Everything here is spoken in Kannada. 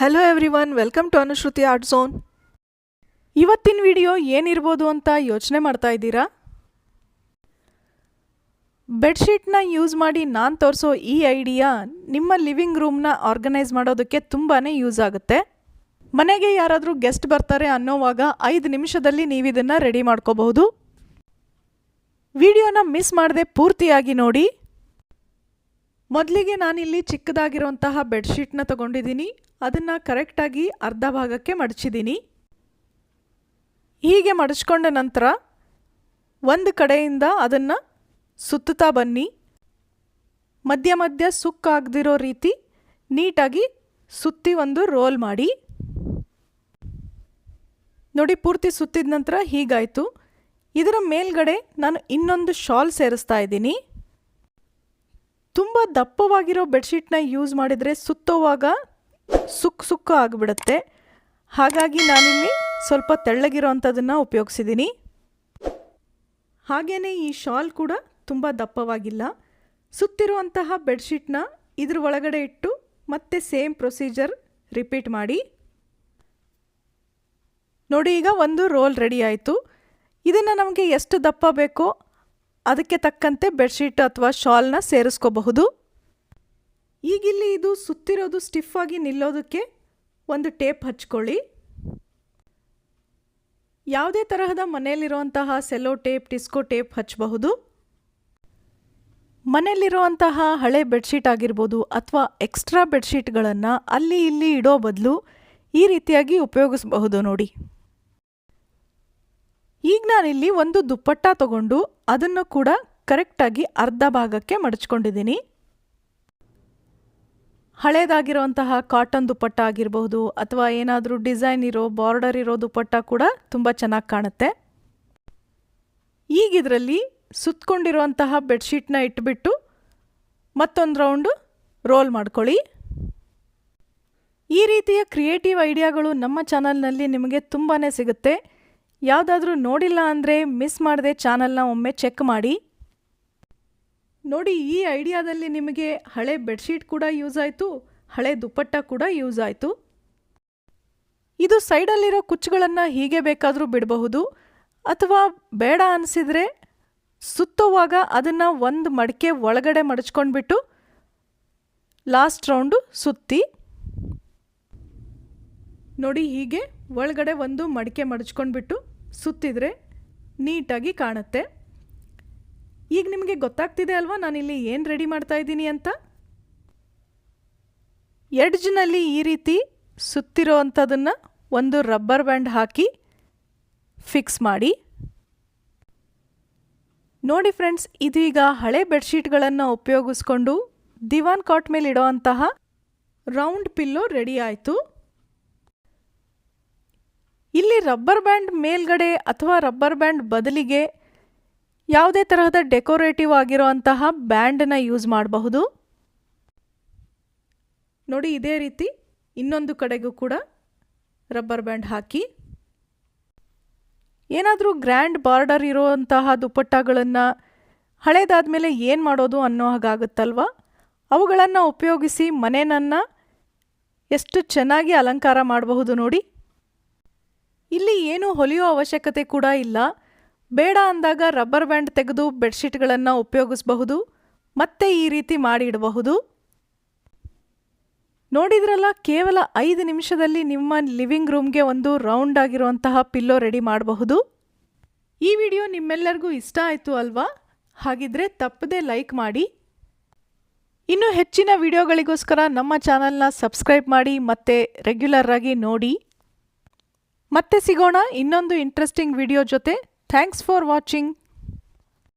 Hello everyone welcome to Anushruti art zone ಇವತ್ತಿನ ವಿಡಿಯೋ ಏನಿರ್ಬೋದು ಅಂತ ಯೋಚನೆ ಮಾಡ್ತಾ ಇದ್ದೀರಾ? ಬೆಡ್ಶೀಟ್ನ ಯೂಸ್ ಮಾಡಿ ನಾನು ತೋರಿಸೋ ಈ ಐಡಿಯಾ ನಿಮ್ಮ ಲಿವಿಂಗ್ ರೂಮ್ನ ಆರ್ಗನೈಸ್ ಮಾಡೋದಕ್ಕೆ ತುಂಬಾ ಯೂಸ್ ಆಗುತ್ತೆ. ಮನೆಗೆ ಯಾರಾದರೂ ಗೆಸ್ಟ್ ಬರ್ತಾರೆ ಅನ್ನೋವಾಗ ಐದು ನಿಮಿಷದಲ್ಲಿ ನೀವಿದನ್ನು ರೆಡಿ ಮಾಡ್ಕೋಬಹುದು. ವಿಡಿಯೋನ ಮಿಸ್ ಮಾಡದೆ ಪೂರ್ತಿಯಾಗಿ ನೋಡಿ. ಮೊದಲಿಗೆ ನಾನಿಲ್ಲಿ ಚಿಕ್ಕದಾಗಿರುವಂತಹ ಬೆಡ್ಶೀಟ್ನ ತಗೊಂಡಿದ್ದೀನಿ. ಅದನ್ನು ಕರೆಕ್ಟಾಗಿ ಅರ್ಧ ಭಾಗಕ್ಕೆ ಮಡಚಿದ್ದೀನಿ. ಹೀಗೆ ಮಡಚ್ಕೊಂಡ ನಂತರ ಒಂದು ಕಡೆಯಿಂದ ಅದನ್ನು ಸುತ್ತುತ್ತಾ ಬನ್ನಿ. ಮಧ್ಯ ಮಧ್ಯ ಸುಕ್ಕಾಗದಿರೋ ರೀತಿ ನೀಟಾಗಿ ಸುತ್ತಿ ಒಂದು ರೋಲ್ ಮಾಡಿ. ನೋಡಿ ಪೂರ್ತಿ ಸುತ್ತಿದ ನಂತರ ಹೀಗಾಯಿತು. ಇದರ ಮೇಲ್ಗಡೆ ನಾನು ಇನ್ನೊಂದು ಶಾಲ್ ಸೇರಿಸ್ತಾ ಇದ್ದೀನಿ. ತುಂಬ ದಪ್ಪವಾಗಿರೋ ಬೆಡ್ಶೀಟ್ನ ಯೂಸ್ ಮಾಡಿದರೆ ಸುತ್ತೋವಾಗ ಸುಕ್ಕು ಸುಕ್ಕು ಆಗಿಬಿಡುತ್ತೆ. ಹಾಗಾಗಿ ನಾನಿಲ್ಲಿ ಸ್ವಲ್ಪ ತೆಳ್ಳಗಿರೋ ಅಂಥದ್ದನ್ನು ಉಪಯೋಗಿಸಿದ್ದೀನಿ ಹಾಗೆಯೇ ಈ ಶಾಲ್ ಕೂಡ ತುಂಬ ದಪ್ಪವಾಗಿಲ್ಲ. ಸುತ್ತಿರುವಂತಹ ಬೆಡ್ಶೀಟ್ನ ಇದ್ರ ಒಳಗಡೆ ಇಟ್ಟು ಮತ್ತೆ ಸೇಮ್ ಪ್ರೊಸೀಜರ್ ರಿಪೀಟ್ ಮಾಡಿ. ನೋಡಿ ಈಗ ಒಂದು ರೋಲ್ ರೆಡಿ ಆಯಿತು. ಇದನ್ನು ನಮಗೆ ಎಷ್ಟು ದಪ್ಪ ಬೇಕೋ ಅದಕ್ಕೆ ತಕ್ಕಂತೆ ಬೆಡ್ಶೀಟ್ ಅಥವಾ ಶಾಲ್ನ ಸೇರಿಸ್ಕೋಬಹುದು. ಈಗಿಲ್ಲಿ ಇದು ಸುತ್ತಿರೋದು ಸ್ಟಿಫ್ ಆಗಿ ನಿಲ್ಲೋದಕ್ಕೆ ಒಂದು ಟೇಪ್ ಹಚ್ಕೊಳ್ಳಿ. ಯಾವುದೇ ತರಹದ ಮನೆಯಲ್ಲಿರುವಂತಹ ಸೆಲೋ ಟೇಪ್, ಡಿಸ್ಕೋ ಟೇಪ್ ಹಚ್ಚಬಹುದು ಮನೆಯಲ್ಲಿರುವಂತಹ ಹಳೆ ಬೆಡ್ಶೀಟ್ ಆಗಿರ್ಬೋದು ಅಥವಾ ಎಕ್ಸ್ಟ್ರಾ ಬೆಡ್ಶೀಟ್ಗಳನ್ನು ಅಲ್ಲಿ ಇಲ್ಲಿ ಇಡೋ ಬದಲು ಈ ರೀತಿಯಾಗಿ ಉಪಯೋಗಿಸಬಹುದು ನೋಡಿ. ಈಗ ನಾನಿಲ್ಲಿ ಒಂದು ದುಪ್ಪಟ್ಟ ತಗೊಂಡು ಅದನ್ನು ಕೂಡ ಕರೆಕ್ಟಾಗಿ ಅರ್ಧ ಭಾಗಕ್ಕೆ ಮಡಚ್ಕೊಂಡಿದ್ದೀನಿ. ಹಳೇದಾಗಿರುವಂತಹ ಕಾಟನ್ ದುಪ್ಪಟ್ಟ ಆಗಿರಬಹುದು ಅಥವಾ ಏನಾದರೂ ಡಿಸೈನ್ ಇರೋ ಬಾರ್ಡರ್ ಇರೋ ದುಪ್ಪಟ್ಟ ಕೂಡ ತುಂಬ ಚೆನ್ನಾಗಿ ಕಾಣುತ್ತೆ. ಈಗ ಇದರಲ್ಲಿ ಸುತ್ತಕೊಂಡಿರುವಂತಹ ಬೆಡ್ಶೀಟ್ನ ಇಟ್ಬಿಟ್ಟು ಮತ್ತೊಂದು ರೌಂಡು ರೋಲ್ ಮಾಡ್ಕೊಳ್ಳಿ. ಈ ರೀತಿಯ ಕ್ರಿಯೇಟಿವ್ ಐಡಿಯಾಗಳು ನಮ್ಮ ಚಾನಲ್ನಲ್ಲಿ ನಿಮಗೆ ತುಂಬಾ ಸಿಗುತ್ತೆ. ಯಾವುದಾದ್ರೂ ನೋಡಿಲ್ಲ ಅಂದರೆ ಮಿಸ್ ಮಾಡದೆ ಚಾನಲ್ನ ಒಮ್ಮೆ ಚೆಕ್ ಮಾಡಿ. ನೋಡಿ, ಈ ಐಡಿಯಾದಲ್ಲಿ ನಿಮಗೆ ಹಳೆ ಬೆಡ್ಶೀಟ್ ಕೂಡ ಯೂಸ್ ಆಯಿತು, ಹಳೆ ದುಪ್ಪಟ್ಟ ಕೂಡ ಯೂಸ್ ಆಯಿತು. ಇದು ಸೈಡಲ್ಲಿರೋ ಕುಚ್ಚುಗಳನ್ನು ಹೀಗೆ ಬೇಕಾದರೂ ಬಿಡಬಹುದು, ಅಥವಾ ಬೇಡ ಅನಿಸಿದರೆ ಸುತ್ತುವಾಗ ಅದನ್ನು ಒಂದು ಮಡಿಕೆ ಒಳಗಡೆ ಮಡಚ್ಕೊಂಡ್ಬಿಟ್ಟು ಲಾಸ್ಟ್ ರೌಂಡು ಸುತ್ತಿ. ನೋಡಿ, ಹೀಗೆ ಒಳಗಡೆ ಒಂದು ಮಡಿಕೆ ಮಡಚ್ಕೊಂಡ್ಬಿಟ್ಟು ಸುತ್ತಿದ್ರೆ ನೀಟಾಗಿ ಕಾಣುತ್ತೆ. ಈಗ ನಿಮಗೆ ಗೊತ್ತಾಗ್ತಿದೆ ಅಲ್ವಾ ನಾನಿಲ್ಲಿ ಏನು ರೆಡಿ ಮಾಡ್ತಾ ಇದ್ದೀನಿ ಅಂತ? ಎಡ್ಜ್ನಲ್ಲಿ ಈ ರೀತಿ ಸುತ್ತಿರೋ ಅಂಥದನ್ನು ಒಂದು ರಬ್ಬರ್ ಬ್ಯಾಂಡ್ ಹಾಕಿ ಫಿಕ್ಸ್ ಮಾಡಿ. ನೋಡಿ ಫ್ರೆಂಡ್ಸ್ ಇದೀಗ ಹಳೆ ಬೆಡ್ಶೀಟ್ಗಳನ್ನು ಉಪಯೋಗಿಸ್ಕೊಂಡು ದಿವಾನ್ ಕಾಟ್ ಮೇಲೆ ಇಡೋವಂತಹ ರೌಂಡ್ ಪಿಲ್ಲೋ ರೆಡಿ ಆಯಿತು. ರಬ್ಬರ್ ಬ್ಯಾಂಡ್ ಮೇಲ್ಗಡೆ ಅಥವಾ ರಬ್ಬರ್ ಬ್ಯಾಂಡ್ ಬದಲಿಗೆ ಯಾವುದೇ ತರಹದ ಡೆಕೋರೇಟಿವ್ ಆಗಿರುವಂತಹ ಬ್ಯಾಂಡನ್ನು ಯೂಸ್ ಮಾಡಬಹುದು. ನೋಡಿ, ಇದೇ ರೀತಿ ಇನ್ನೊಂದು ಕಡೆಗೂ ಕೂಡ ರಬ್ಬರ್ ಬ್ಯಾಂಡ್ ಹಾಕಿ. ಏನಾದರೂ ಗ್ರ್ಯಾಂಡ್ ಬಾರ್ಡರ್ ಇರುವಂತಹ ದುಪ್ಪಟ್ಟಗಳನ್ನು ಹಳೇದಾದ್ಮೇಲೆ ಏನು ಮಾಡೋದು ಅನ್ನೋ ಹಾಗಾಗುತ್ತಲ್ವ? ಅವುಗಳನ್ನು ಉಪಯೋಗಿಸಿ ಮನೆಯನ್ನು ಎಷ್ಟು ಚೆನ್ನಾಗಿ ಅಲಂಕಾರ ಮಾಡಬಹುದು ನೋಡಿ. ಇಲ್ಲಿ ಏನೂ ಹೊಲಿಯೋ ಅವಶ್ಯಕತೆ ಕೂಡ ಇಲ್ಲ. ಬೇಡ ಅಂದಾಗ ರಬ್ಬರ್ ಬ್ಯಾಂಡ್ ತೆಗೆದು ಬೆಡ್ಶೀಟ್ಗಳನ್ನು ಉಪಯೋಗಿಸಬಹುದು, ಮತ್ತೆ ಈ ರೀತಿ ಮಾಡಿ ಇಡಬಹುದು ನೋಡಿದ್ರಲ್ಲ, ಕೇವಲ ಐದು ನಿಮಿಷದಲ್ಲಿ ನಿಮ್ಮ ಲಿವಿಂಗ್ ರೂಮ್ಗೆ ಒಂದು ರೌಂಡ್ ಆಗಿರುವಂತಹ ಪಿಲ್ಲೋ ರೆಡಿ ಮಾಡಬಹುದು. ಈ ವಿಡಿಯೋ ನಿಮ್ಮೆಲ್ಲರಿಗೂ ಇಷ್ಟ ಆಯಿತು ಅಲ್ವಾ? ಹಾಗಿದ್ರೆ ತಪ್ಪದೆ ಲೈಕ್ ಮಾಡಿ. ಇನ್ನು ಹೆಚ್ಚಿನ ವಿಡಿಯೋಗಳಿಗೋಸ್ಕರ ನಮ್ಮ ಚಾನಲ್ನ ಸಬ್ಸ್ಕ್ರೈಬ್ ಮಾಡಿ ಮತ್ತೆ ರೆಗ್ಯುಲರ್ ಆಗಿ ನೋಡಿ. ಮತ್ತೆ ಸಿಗೋಣ ಇನ್ನೊಂದು ಇಂಟ್ರೆಸ್ಟಿಂಗ್ ವಿಡಿಯೋ ಜೊತೆ. Thanks for watching